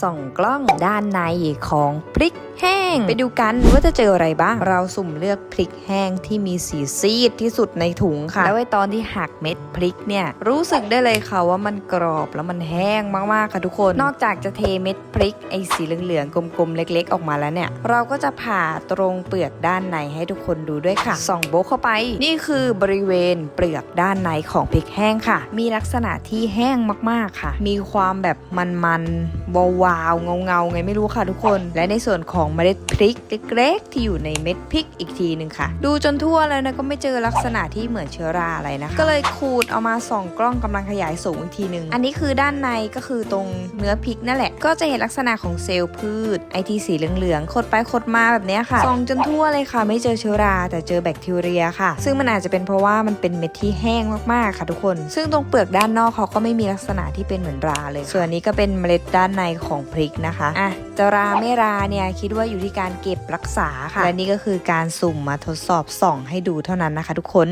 ส่องกล้องด้านในของพริกแห้ง ไปดูกันว่าจะเจออะไรบ้าง เราสุ่มเลือกพริกแห้งที่มีสีซีดที่สุดในถุงค่ะ แล้วไอตอนที่หักเม็ดพริกเนี่ย รู้สึกได้เลยค่ะว่ามันกรอบแล้วมันแห้งมากๆค่ะทุกคน นอกจากจะเทเม็ดพริกไอสีเหลืองๆกลมๆเล็ก ๆ ออกมาแล้วเนี่ย เราก็จะผ่าตรงเปลือกด้านในให้ทุกคนดูด้วยค่ะ ส่องโบะเข้าไป นี่คือบริเวณเปลือกด้านในของพริกแห้งค่ะ มีลักษณะที่แห้งมากๆค่ะ มีความแบบมันๆวาวๆเงาไงไม่รู้ค่ะทุกคน และในส่วนของเมล็ดพริกเล็กๆที่อยู่ในเม็ดพริกอีกทีหนึ่งค่ะ ดูจนทั่วแล้วนะก็ไม่เจอลักษณะที่เหมือนเชื้อราอะไรนะคะก็เลยขูดเอามาส่องกล้องกำลังขยายสูงอีกทีหนึ่งอันนี้คือด้านในก็คือตรงเนื้อพริกนั่นแหละ ก็จะเห็นลักษณะของเซลล์พืชไอที่สีเหลืองๆขดไปขดมาแบบนี้ค่ะส่องจนทั่วเลยค่ะ ไม่เจอเชื้อรา แต่เจอแบคทีเรียค่ะ ซึ่งมันอาจจะเป็นเพราะว่ามันเป็นเม็ดที่แห้งมากๆค่ะทุกคน ซึ่งตรงเปลือกด้านนอกเขาก็ไม่มีลักษณะที่เป็นเหมือนราเลยส่วนนี้ก็เป็นเมล็ดด้านในของพริกนะคะอะจะราไม่ราเนี่ยคิดว่าอยู่ที่การเก็บรักษาค่ะ และนี่ก็คือการสุ่มมาทดสอบส่องให้ดูเท่านั้นนะคะทุกคน